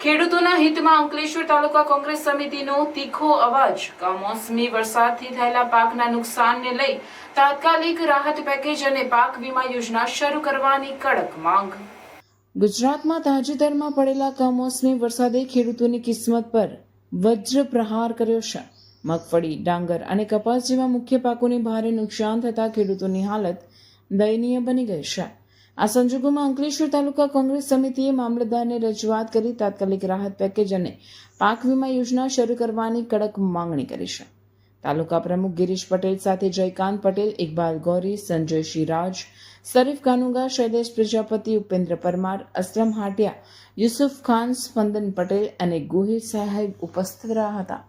ખેડૂતોના હિતમાં અંકલેશ્વર તાલુકા કોંગ્રેસ સમિતિનો તીખો અવાજ. કમોસમી વરસાદથી થયેલા પાકના નુકસાનને લઈ તાત્કાલિક રાહત પેકેજ અને પાક વીમા યોજના શરૂ કરવાની કડક માંગ. ગુજરાતમાં તાજેતરમાં પડેલા કમોસમી વરસાદે ખેડૂતોની કિસ્મત પર વજ્ર પ્રહાર કર્યો છે. મગફળી, ડાંગર અને કપાસ જેવા મુખ્ય પાકોને ભારે નુકસાન થતા ખેડૂતોની હાલત દયનીય બની ગઈ છે. આ સંજોગોમાં અંકલેશ્વર તાલુકા કોંગ્રેસ સમિતિએ મામલતદારને રજૂઆત કરી તાત્કાલિક રાહત પેકેજ અને પાક વીમા યોજના શરૂ કરવાની કડક માંગણી કરી છે. તાલુકા પ્રમુખ ગિરીશ પટેલ સાથે જયકાંત પટેલ, ઇકબાલ ગૌરી, સંજય શિરાજ, શરીફ કાનુગા, શૈલેષ પ્રજાપતિ, ઉપેન્દ્ર પરમાર, અસલમ હાટિયા, યુસુફ ખાન, સ્પંદન પટેલ અને ગુહિર સાહેબ ઉપસ્થિત રહ્યા હતા.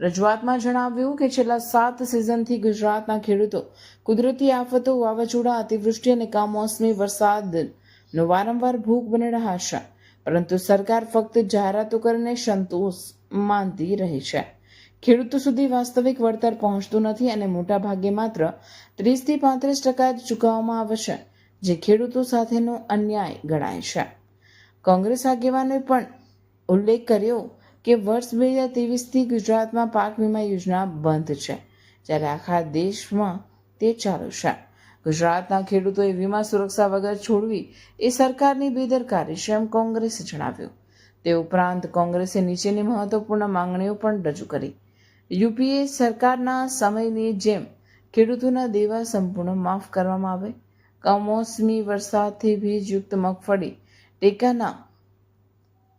રજૂઆતમાં જણાવ્યું કે છેલ્લા સાત સિઝનથી ગુજરાતના ખેડૂતો કુદરતી આફતો, વાવાઝોડા, અતિવૃષ્ટિ અને કમોસમી વરસાદનો વારંવાર ભોગ બની રહ્યા છે. પરંતુ સરકાર ફક્ત જાહેરાતો કરીને સંતોષ માનતી રહી છે. ખેડૂતો સુધી વાસ્તવિક વળતર પહોંચતું નથી અને મોટાભાગે માત્ર ત્રીસથી પાંત્રીસ ટકા જ ચૂકવવામાં આવે છે, જે ખેડૂતો સાથેનો અન્યાય ગણાય છે. કોંગ્રેસ આગેવાનોએ પણ ઉલ્લેખ કર્યો કે વર્ષ બે હજાર ત્રેવીસથી ગુજરાતમાં પાક વીમા યોજના બંધ છે. જ્યારે આખા દેશમાં તે ચાલુ છે. ગુજરાતના ખેડૂતોએ વીમા સુરક્ષા વગર છોડવી એ સરકારની બેદરકારી છે એમ કોંગ્રેસે જણાવ્યું. તે ઉપરાંત કોંગ્રેસે નીચેની મહત્વપૂર્ણ માંગણીઓ પણ રજૂ કરી. યુપીએ સરકારના સમયની જેમ ખેડૂતોના દેવા સંપૂર્ણ માફ કરવામાં આવે. કમોસમી વરસાદથી ભીજયુક્ત મગફળી, ટેકાના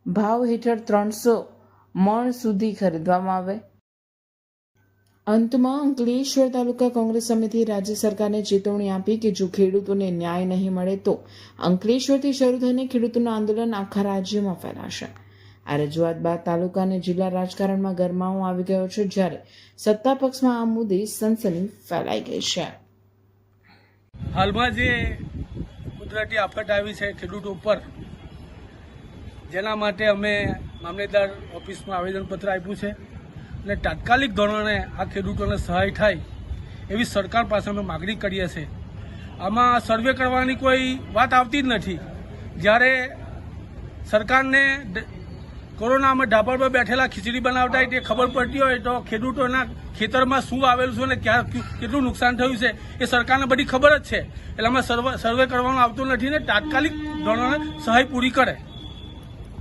ભાવ હેઠળ ત્રણસો મણ સુધી ખરીદવામાં આવે. અંતમાં અંકલેશ્વર તાલુકા કોંગ્રેસ સમિતિએ રાજ્ય સરકારને ચેતવણી આપી કે જો ખેડૂતોને ન્યાય નહીં મળે તો અંકલેશ્વરથી શરૂ થઈને ખેડૂતોનું આંદોલન આખા રાજ્યમાં ફેલાશે. આ રજૂઆત બાદ તાલુકા અને જિલ્લા રાજકારણમાં ગરમાવો આવી ગયો છે, જ્યારે સત્તા પક્ષમાં આ મુદ્દે સનસની ફેલાઈ ગઈ છે. હાલમાં જે કુદરતી આફત આવી છે ખેડૂતો ઉપર, જેના માટે અમે મામલેદાર ઓફિસમાં આવેદનપત્ર આપ્યું છે અને તાત્કાલિક ધોરણે આ ખેડૂતોને સહાય થાય એવી સરકાર પાસે અમે માગણી કરીએ છીએ. આમાં સર્વે કરવાની કોઈ વાત આવતી જ નથી. જ્યારે સરકારને કોરોનામાં ઢાબર પર બેઠેલા ખીચડી બનાવતા હોય તે ખબર પડતી હોય તો ખેડૂતોના ખેતરમાં શું આવેલું છે અને ક્યાં કેટલું નુકસાન થયું છે એ સરકારને બધી ખબર જ છે. એટલે આમાં સર્વે સર્વે કરવાનું આવતું નથી ને તાત્કાલિક ધોરણે સહાય પૂરી કરે.